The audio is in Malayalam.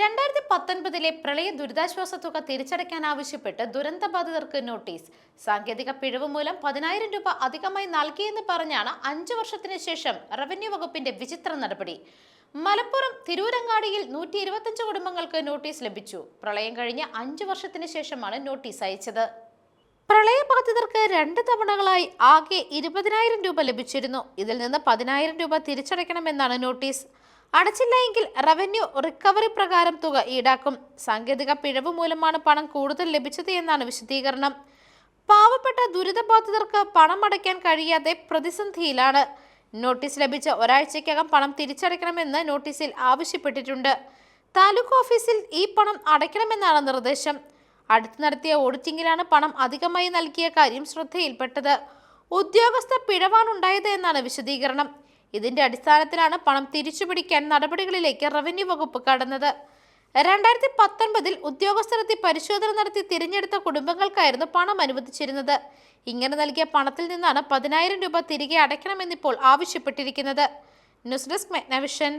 രണ്ടായിരത്തി പത്തൊൻപതിലെ പ്രളയ ദുരിതാശ്വാസ തുക തിരിച്ചടയ്ക്കാൻ ആവശ്യപ്പെട്ട് ദുരന്തബാധിതർക്ക് നോട്ടീസ്. സാങ്കേതിക പിഴവ് മൂലം പതിനായിരം രൂപ അധികമായി നൽകിയെന്ന് പറഞ്ഞാണ് അഞ്ചു വർഷത്തിന് ശേഷം റവന്യൂ വകുപ്പിന്റെ വിചിത്ര നടപടി. മലപ്പുറം തിരൂരങ്ങാടിയിൽ നൂറ്റി ഇരുപത്തഞ്ച് കുടുംബങ്ങൾക്ക് നോട്ടീസ് ലഭിച്ചു. പ്രളയം കഴിഞ്ഞ അഞ്ചു വർഷത്തിന് ശേഷമാണ് നോട്ടീസ് അയച്ചത്. പ്രളയബാധിതർക്ക് രണ്ട് തവണകളായി ആകെ ഇരുപതിനായിരം രൂപ ലഭിച്ചിരുന്നു. ഇതിൽ നിന്ന് പതിനായിരം രൂപ തിരിച്ചടയ്ക്കണമെന്നാണ് നോട്ടീസ്. അടച്ചില്ല എങ്കിൽ റവന്യൂ റിക്കവറി പ്രകാരം തുക ഈടാക്കും. സാങ്കേതിക പിഴവ് മൂലമാണ് പണം കൂടുതൽ ലഭിച്ചത് എന്നാണ് വിശദീകരണം. പാവപ്പെട്ട ദുരിതബാധിതർക്ക് പണം അടയ്ക്കാൻ കഴിയാതെ പ്രതിസന്ധിയിലാണ്. നോട്ടീസ് ലഭിച്ച ഒരാഴ്ചയ്ക്കകം പണം തിരിച്ചടയ്ക്കണമെന്ന് നോട്ടീസിൽ ആവശ്യപ്പെട്ടിട്ടുണ്ട്. താലൂക്ക് ഓഫീസിൽ ഈ പണം അടയ്ക്കണമെന്നാണ് നിർദ്ദേശം. അടുത്ത് നടത്തിയ ഓഡിറ്റിംഗിലാണ് പണം അധികമായി നൽകിയ കാര്യം ശ്രദ്ധയിൽപ്പെട്ടത്. ഉദ്യോഗസ്ഥ പിഴവാണുണ്ടായത് എന്നാണ് വിശദീകരണം. ഇതിന്റെ അടിസ്ഥാനത്തിലാണ് പണം തിരിച്ചുപിടിക്കാൻ നടപടികളിലേക്ക് റവന്യൂ വകുപ്പ് കടന്നത്. രണ്ടായിരത്തി പത്തൊൻപതിൽ ഉദ്യോഗസ്ഥരെത്തി പരിശോധന നടത്തി തിരഞ്ഞെടുത്ത കുടുംബങ്ങൾക്കായിരുന്നു പണം അനുവദിച്ചിരുന്നത്. ഇങ്ങനെ നൽകിയ പണത്തിൽ നിന്നാണ് പതിനായിരം രൂപ തിരികെ അടയ്ക്കണമെന്നിപ്പോൾ ആവശ്യപ്പെട്ടിരിക്കുന്നത്. News desk Megnavision.